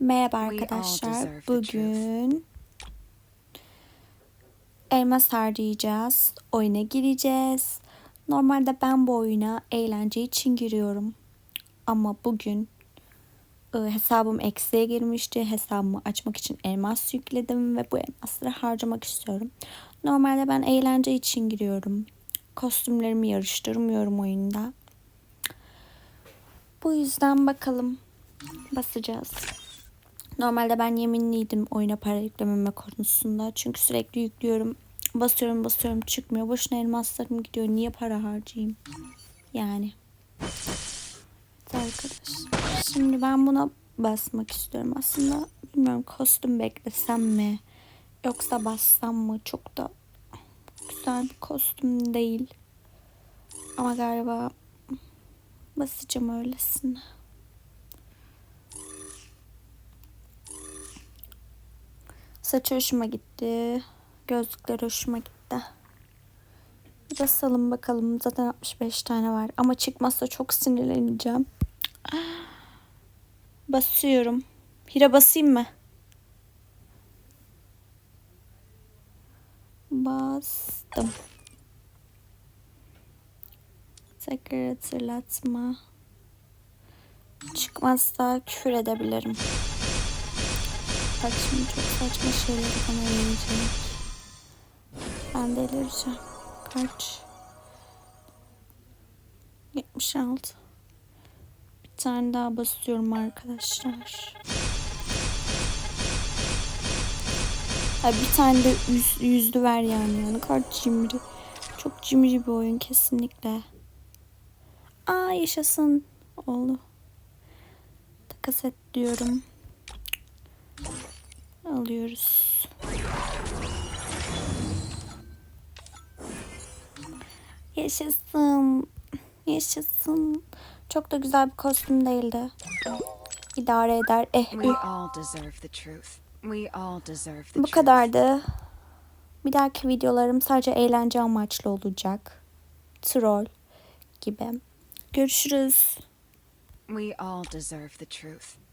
Merhaba arkadaşlar. Bugün elmas harcayacağız. Oyuna gireceğiz. Normalde ben bu oyuna eğlence için giriyorum. Ama bugün e, hesabım eksiğe girmişti. Hesabımı açmak için elmas yükledim ve bu elmasları harcamak istiyorum. Normalde ben eğlence için giriyorum. Kostümlerimi yarıştırmıyorum oyunda. Bu yüzden bakalım basacağız. Normalde ben yeminliydim oyuna para yüklememe konusunda. Çünkü sürekli yüklüyorum. Basıyorum basıyorum çıkmıyor. Boşuna elmaslarım gidiyor. Niye para harcayayım? Yani. Evet arkadaşlar. Şimdi ben buna basmak istiyorum. Aslında bilmiyorum kostüm beklesem mi? Yoksa bassam mı? Çok da güzel bir kostüm değil. Ama galiba basacağım öylesine. Saçı hoşuma gitti. Gözlükler hoşuma gitti. Bir basalım bakalım. Zaten 65 tane var. Ama çıkmazsa çok sinirleneceğim. Basıyorum. Hira basayım mı? Bastım. Tekrar hatırlatma. Çıkmazsa küfür edebilirim. Bak şimdi çok saçma şeyleri bana verecek. Ben delireceğim. Kaç? 76. Bir tane daha basıyorum arkadaşlar. Ha, bir tane de yüz, yüzlü ver yani. yani. Kaç cimri. Çok cimri bir oyun kesinlikle. Aa yaşasın. Oldu. Takas et diyorum alıyoruz. Yaşasın. Yaşasın. Çok da güzel bir kostüm değildi. İdare eder. Eh the Bu kadardı. Bir dahaki videolarım sadece eğlence amaçlı olacak. Troll gibi. Görüşürüz. We all deserve the truth.